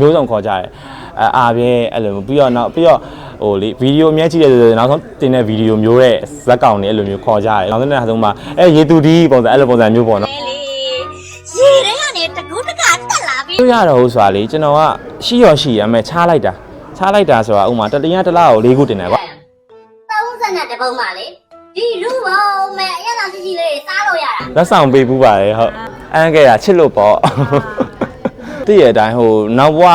မျိုးစုံခေါ်ကြတယ်အဲအာပြဲအဲ့လိုပြီးတော့နောက်ပြီးတော့ဟိုလေဗီဒီယိုအမြဲကြည့်ရတဲ့နောက်ဆုံးတင်တဲ့ဗီဒီယိုမျိုးရဲ့ဇက်ကောင်တွေအဲ့လိုမျိုးခေါ်ကြတယ်နောက်ဆုံးတစ်ခါဆုံးမှာအဲရေတူဒီပုံစံအဲ့လိုပုံစံမျိုးပေါ့နော်လေလေရေထဲကနေတကူးတကတက်လာပြီပြောရတော့ဟုတ်ဆိုတာလေကျွန်တော်ကရှိရောရှိရအမေချားလိုက်တာချားလိုက်တာဆိုတာဥမာတတရတစ်လားကို၄ခုတင်တယ်ကွာ30နဲ့တပုံပါလေဒီလူပေါင်းမဲ့အရသာရှိရှိလေးစားလို့ရတာလက်ဆောင်ပေးပူးပါတယ်ဟုတ်အန်းခဲ့တာချစ်လို့ပေါ့ တည့်ရအတိုင်းဟိုနောက်ဘဝ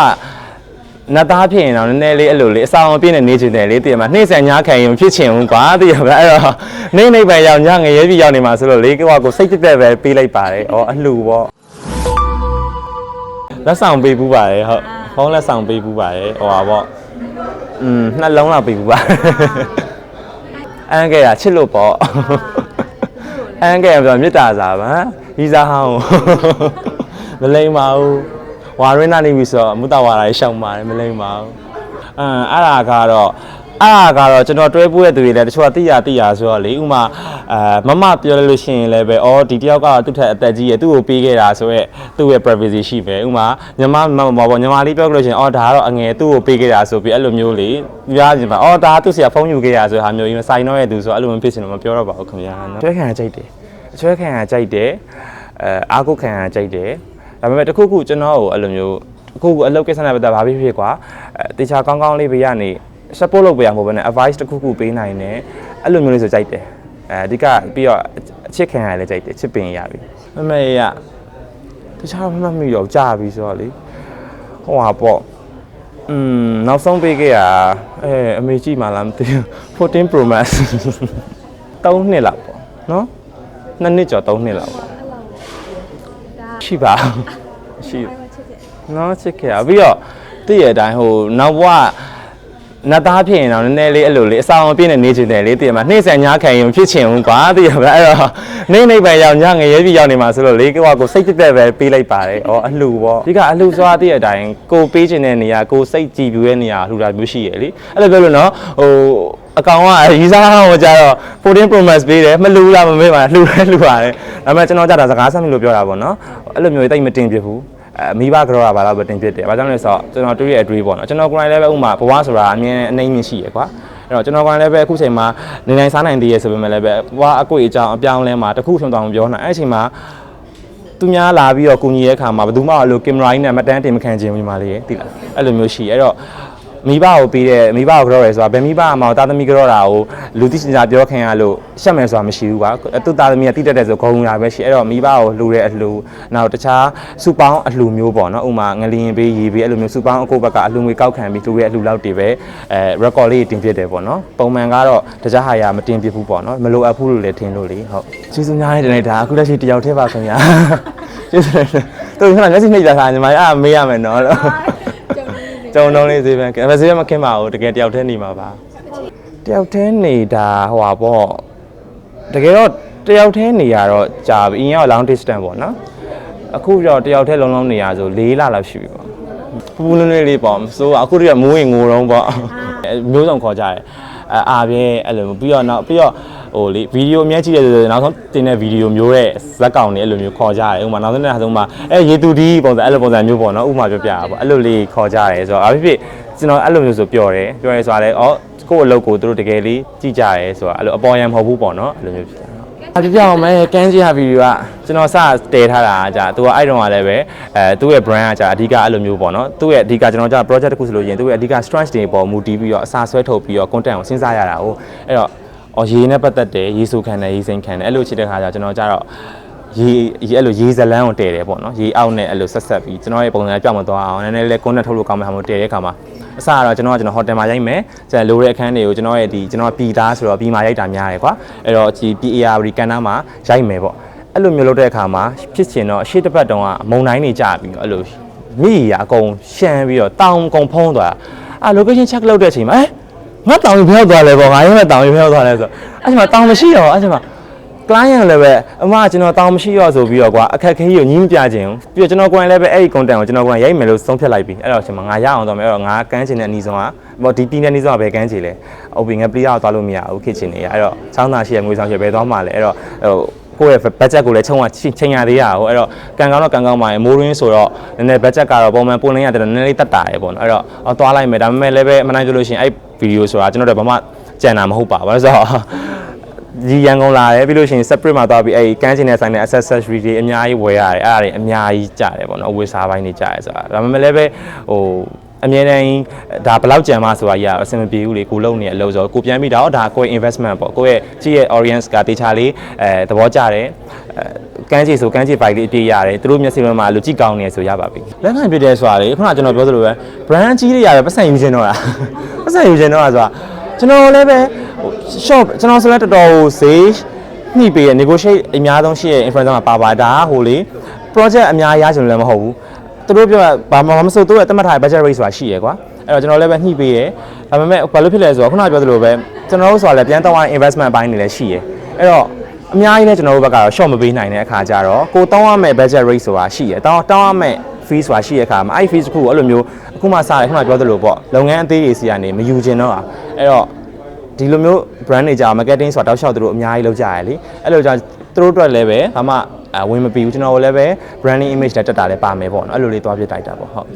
နတ်သားဖြစ်ရင်တော့နည်းနည်းလေးအဲ့လိုလေးအဆောင်အပြည့်နဲ့နေချင်တယ်လေတည့်ရမှာနှိမ့်ဆက်ညားခံရင်ဖြစ်ချင်ဘူးကွာတည့်ရပါအဲ့တော့နေနေပဲရောက်ညငရဲပြီရောက်နေမှာဆိုလို့လေးကွာကိုစိတ်တက်တက်ပဲပေးလိုက်ပါတယ်ဩအလှပေါ့လက်ဆောင်ပေးပူးပါတယ်ဟုတ်ဖုန်းလက်ဆောင်ပေးပူးပါတယ်ဟိုပါပေါ့อืมနှလုံးလောက်ပေးပူးပါတယ်အန်းခဲ့တာချစ်လို့ပေါ့အန်းကဲပြောမြစ်တာစာပါရီစာဟောင်းမလိမ္မာဘူး ဝါရင်းနာနေပြီဆိုတော့မုတဝါရာရှောက်ပါတယ်မလိမ္မာဘူးအမ်အဲ့ဒါကတော့အဲ့ဒါကတော့ကျွန်တော်တွဲပိုးတဲ့သူတွေလည်းတချို့ကတိရတိရဆိုတော့လေဥမာအဲမမပြောလို့လို့ရှိရင်လည်းပဲအော်ဒီတယောက်ကသူ့ထက်အသက်ကြီးရသူ့ကိုပေးခဲ့တာဆိုရက်သူ့ရဲ့ privacy ရှိပဲဥမာညီမမမပေါ့ညီမလေးပြောလို့ရှိရင်အော်ဒါကတော့အငယ်သူ့ကိုပေးခဲ့တာဆိုပြီးအဲ့လိုမျိုးလေပြားကြည့်ပါအော်ဒါသူ့ဆရာဖုန်းယူခဲ့တာဆိုဟာမျိုးကြီးစိုင်းတော့ရဲ့သူဆိုအဲ့လိုမျိုးဖြစ်စင်တော့မပြောတော့ပါဘူးခင်ဗျာနော်တွဲခံကြိုက်တယ်အချွဲခံရကြိုက်တယ်အဲအားကိုခံရကြိုက်တယ် ဒါပေမဲ့တစ်ခုခုကျွန်တော်ကိုအဲ့လိုမျိုးတစ်ခုခုအလုပ်ကိစ္စနဲ့ပတ်သက်ဘာဖြစ်ဖြစ်ကွာအဲတေချာကောင်းကောင်းလေးဘေးကနေ support လုပ်ပေးရမှာပဲနဲ့ advice တစ်ခုခုပေးနိုင်တယ်အဲ့လိုမျိုးလေးဆိုကြိုက်တယ်အဲအဓိကပြီးတော့အချစ်ခံရလဲကြိုက်တယ်ချစ်ပင်ရပြီမမေရတခြားမမမီတော့ကြာပြီဆိုတော့လေဟိုဟာပေါ့อืมနောက်ဆုံးပေးခဲ့ရအဲအမေကြည့်မှလားမသိဘူး14 Pro Max 3နှစ်လောက်ပေါ့နော်နှစ်နှစ်ကျော်သုံးနှစ်လောက်ပေါ့ ရှိပါရှိနော်ချစ်ခဲ့ရပြီးတော့တည့်ရအတိုင်းဟိုနောက်ဘဝနတ်သားဖြစ်ရင်တော့နည်းနည်းလေးအဲ့လိုလေးအဆောင်အပြည့်နဲ့နေချင်တယ်လေတည့်ရမှာနှိမ့်ဆက်ညားခံရင်ဖြစ်ချင်ဘူးကွာတည့်ရပါအဲ့တော့နေနေပဲရောက်ညငရဲပြီရောက်နေမှာဆိုလို့လေကွာကိုစိတ်တက်တက်ပဲပေးလိုက်ပါတယ်ဩအလှပေါ့ဒီကအလှစွာတည့်ရအတိုင်းကိုပေးချင်တဲ့နေရာကိုစိတ်ကြည်ပြူတဲ့နေရာလှူတာမျိုးရှိရလေအဲ့လိုပြောလို့နော်ဟိုအကောင်ကရီးစားဟိုကြတော့ 14 Pro Max ပေးတယ်မလှူလားမမေးပါလှူရဲလှူရတယ်ဒါပေမဲ့ကျွန်တော်ကြတာစကားဆက်မလို့ပြောတာပေါ့နော် အဲ့လိုမျိုးတိတ်မတင်ပြဘူးအဲမိဘကတော့ဘာလို့ပဲတင်ပြတယ်ဘာကြောင့်လဲဆိုတော့ကျွန်တော်တွေ့ရအတွေ့ပေါ့နော်ကျွန်တော်ကိုယ်တိုင်လည်းပဲဥမာဘဝဆိုတာအမြင်အနှိမ့်မြင့်ရှိရကွာအဲ့တော့ကျွန်တော်ကိုယ်တိုင်လည်းပဲအခုချိန်မှာနေနိုင်စားနိုင်သေးရဆိုပေမဲ့လည်းပဲဘဝအကွေအကြောင်းအပြောင်းလဲမှာတခုဆုံးတောင်ပြောနိုင်အဲ့အချိန်မှာသူများလာပြီးတော့ကူညီရဲ့အခါမှာဘယ်သူမှအဲ့လိုကင်မရာကြီးနဲ့မတန်းတင်မခံခြင်းညီမလေးတိလားအဲ့လိုမျိုးရှိအဲ့တော့ မိဘကိုပြီးတဲ့မိဘကိုကြောရဲဆိုတာဘယ်မိဘမှတာသမီကြောတာကိုလူသိစင်စာပြောခင်ရလို့ရှက်မယ်ဆိုတာမရှိဘူးကွာသူတာသမီကတိတက်တဲ့ဆိုဂုံရပဲရှိအဲ့တော့မိဘကိုလှူတဲ့အလှူနောက်တခြားစုပေါင်းအလှူမျိုးပေါ့နော်ဥမာငလျင်ပေးရေပေးအဲ့လိုမျိုးစုပေါင်းအကုတ်ဘက်ကအလှူငွေကောက်ခံပြီးလှူတဲ့အလှူလောက်တွေပဲအဲ record လေးတင်ပြတယ်ပေါ့နော်ပုံမှန်ကတော့တခြားဟာရမတင်ပြဘူးပေါ့နော်မလိုအပ်ဘူးလို့လည်းထင်လို့လေဟုတ်ကျေးဇူးများတဲ့ဒါအခုလက်ရှိတယောက်တည်းပါခင်ဗျာကျေးဇူးတယ်သူကမျက်စိနှိပ်တာခါညီမအဲ့မေးရမယ်နော်လို့ ကျုံတုံးလေးဈေးပဲအဲဈေးမခင်းပါဘူးတကယ်တယောက်တည်းနေမှာပါတယောက်တည်းနေတာဟိုပါပေါ့တကယ်တော့တယောက်တည်းနေရတော့ကြာပြီအရင်က long distance ပေါ့နော်အခုကျတော့တယောက်တည်းလုံးလုံးနေရဆို၄လလောက်ရှိပြီပေါ့ပူပူနွေ့နွေ့လေးပေါ့ဆိုတော့အခုတည်းကမိုးရင်ငိုတော့ပေါ့အဲမျိုးစုံခေါ်ကြတယ်အဲအာပြဲအဲ့လိုပြီးတော့နောက်ပြီးတော့ ဟိုလေဗီဒီယိုအမြဲကြည့်ရတဲ့နောက်ဆုံးတင်တဲ့ဗီဒီယိုမျိုးရဲ့ဇက်ကောင်တွေအဲ့လိုမျိုးခေါ်ကြတယ်ဥပမာနောက်ဆုံးတစ်ခါဆုံးမှာအဲရေတူဒီပုံစံအဲ့လိုပုံစံမျိုးပေါ့နော်ဥပမာပြောပြတာပေါ့အဲ့လိုလေးခေါ်ကြတယ်ဆိုတော့အဖြစ်ဖြစ်ကျွန်တော်အဲ့လိုမျိုးဆိုပြောတယ်ပြောရဲဆိုတာလေဩကိုယ့်အလုပ်ကိုသူတို့တကယ်လေးကြည့်ကြရဲဆိုတာအဲ့လိုအပေါ်ယံမဟုတ်ဘူးပေါ့နော်အဲ့လိုမျိုးဖြစ်တာအပြပြအောင်မဲကန်းကြီးဟာဗီဒီယိုကကျွန်တော်စတည်ထားတာကကြာသူကအဲ့တုန်းကလည်းပဲအဲသူ့ရဲ့ brand ကကြာအဓိကအဲ့လိုမျိုးပေါ့နော်သူ့ရဲ့အဓိကကျွန်တော်ကြာ project တစ်ခုဆိုလို့ရင်သူ့ရဲ့အဓိက strength တွေပေါ်မူတည်ပြီးတော့အစာဆွဲထုတ်ပြီးတော့ content ကိုစဉ်းစားရတာဟုတ်အဲ့တော့ အော်ရေးနဲ့ပတ်သက်တယ်ရေးစုခံတယ်ရေးစိန်ခံတယ်အဲ့လိုချစ်တဲ့ခါကျကျွန်တော်ကြတော့ရေရေအဲ့လိုရေးဇလန်းကိုတည်တယ်ပေါ့နော်ရေးအောက်နဲ့အဲ့လိုဆက်ဆက်ပြီးကျွန်တော်ရဲ့ပုံစံကြောက်မသွားအောင်နည်းနည်းလေး content ထုတ်လို့ကောင်းမဲ့ဟာမျိုးတည်တဲ့ခါမှာအစကတော့ကျွန်တော်ကကျွန်တော်ဟိုတယ်မှာရိုက်မယ်ကျန်လိုတဲ့အခန်းတွေကိုကျွန်တော်ရဲ့ဒီကျွန်တော်ပြည်သားဆိုတော့ပြည်မှာရိုက်တာများတယ်ကွာအဲ့တော့ဒီ PAR ကန်နာမှာရိုက်မယ်ပေါ့အဲ့လိုမျိုးလုပ်တဲ့အခါမှာဖြစ်ချင်တော့အရှိတစ်ပတ်တုန်းကမုံတိုင်းနေကြပြီးတော့အဲ့လိုမိရအကုန်ရှမ်းပြီးတော့တောင်ကုန်ဖုံးသွားတာအာ location check လုပ်တဲ့အချိန်မှာအဲ ငါတောင်ဖျောက်သွားလဲပေါ့ငါရင်ကတောင်ဖျောက်သွားလဲဆိုတော့အဲ့ချိန်မှာတောင်မရှိတော့အဲ့ချိန်မှာ client လည်းပဲအမကကျွန်တော်တောင်းမရှိတော့ဆိုပြီးတော့ကွာအခက်ခဲကြီးကိုညှင်းပြခြင်းပြီးတော့ကျွန်တော်ကိုယ်တိုင်လည်းပဲအဲ့ဒီ content ကိုကျွန်တော်ကိုယ်တိုင်ရိုက်မယ်လို့ဆုံးဖြတ်လိုက်ပြီအဲ့တော့အချိန်မှာငါရအောင်တော့မယ်အဲ့တော့ငါကန်းချင်တဲ့အနီးဆုံးကဟိုဒီတီးတဲ့နီးဆုံးကဘယ်ကန်းချင်လဲဟုတ်ပြီငါပလီယာကိုသွားလို့မရဘူးခစ်ချင်နေရအဲ့တော့ချောင်းသားရှိရငွေဆောင်ရှိဘယ်သွားမှလဲအဲ့တော့ဟို ကိုယ့်ရဲ့ budget ကိုလည်းချုံကချိန်ရသေးရအောင်အဲ့တော့ကန်ကောင်းတော့ကန်ကောင်းပါရင်မိုးရင်းဆိုတော့နည်းနည်း budget ကတော့ပုံမှန်ပုံလင်းရတယ်နည်းနည်းလေးတက်တာရယ်ပေါ့နော်အဲ့တော့အော်သွားလိုက်မယ်ဒါပေမဲ့လည်းပဲမနိုင်ကြလို့ရှိရင်အဲ့ဗီဒီယိုဆိုတာကျွန်တော်တို့ဘာမှကြံတာမဟုတ်ပါဘူးဆိုတော့ဒီရန်ကုန်လာတယ်ပြီးလို့ရှိရင် separate မှာသွားပြီးအဲ့ကန်းချင်တဲ့ဆိုင်တဲ့ accessory တွေအများကြီးဝယ်ရတယ်အဲ့ဒါတွေအများကြီးကြတယ်ပေါ့နော်အဝယ်စားပိုင်းတွေကြတယ်ဆိုတာဒါပေမဲ့လည်းပဲဟို အမြဲတမ်းဒါဘယ်လောက်ကြံမှဆိုတာကြီးအဆင်မပြေဘူးလေကိုလုံနေတဲ့အလုပ်ဆိုကိုပြန်ပြီးတော့ဒါကိုယ့်ရဲ့ investment ပေါ့ကိုယ့်ရဲ့ကြည့်ရဲ့ audience ကတေချာလေးအဲသဘောကျတယ်အဲကန်းချီဆိုကန်းချီဘိုက်လေးအပြည့်ရတယ်သူတို့မျက်စိထဲမှာလူကြည့်ကောင်းနေဆိုရပါပြီလက်ခံပြတဲ့ဆိုတာလေခုနကကျွန်တော်ပြောသလိုပဲ brand ကြီးတွေရတယ်ပတ်စံယူခြင်းတော့လားပတ်စံယူခြင်းတော့ဆိုတာကျွန်တော်လည်းပဲဟို shop ကျွန်တော်ဆိုလည်းတော်တော်ဟိုဈေးညှိပေးရ negotiate အများဆုံးရှိရဲ့ influencer မှာပါပါဒါကဟိုလေ project အများရချင်လို့လည်းမဟုတ်ဘူး သူတို့ပြောဘာမှမဆိုသူတို့ရဲ့တတ်မှတ်ထားတဲ့ budget rate ဆိုတာရှိရယ်ကွာအဲ့တော့ကျွန်တော်လည်းပဲညှိပေးရဒါပေမဲ့ဘာလို့ဖြစ်လဲဆိုတော့ခုနကပြောသလိုပဲကျွန်တော်တို့ဆိုတာလည်းပြန်တောင်းရတဲ့ investment အပိုင်းတွေလည်းရှိရယ်အဲ့တော့အများကြီးလည်းကျွန်တော်တို့ဘက်ကတော့ short မပေးနိုင်တဲ့အခါကျတော့ကိုတောင်းရမယ့် budget rate ဆိုတာရှိရယ်တောင်းတောင်းရမယ့် fee ဆိုတာရှိရခါမှာအဲ့ fee တစ်ခုကိုအဲ့လိုမျိုးအခုမှစားတယ်ခုနကပြောသလိုပေါ့လုပ်ငန်းအသေးတွေစီကနေမယူချင်တော့อ่ะအဲ့တော့ဒီလိုမျိုး brand တွေကြာ marketing ဆိုတာတောက်လျှောက်သူတို့အများကြီးလုပ်ကြရလေအဲ့လိုကြောင့် သူတို့အတွက်လည်းပဲဘာမှအဝင်မပြီးဘူးကျွန်တော်တို့လည်းပဲ branding image နဲ့တက်တာလည်းပါမယ်ပေါ့နော်အဲ့လိုလေးသွားပြတိုက်တာပေါ့ဟုတ်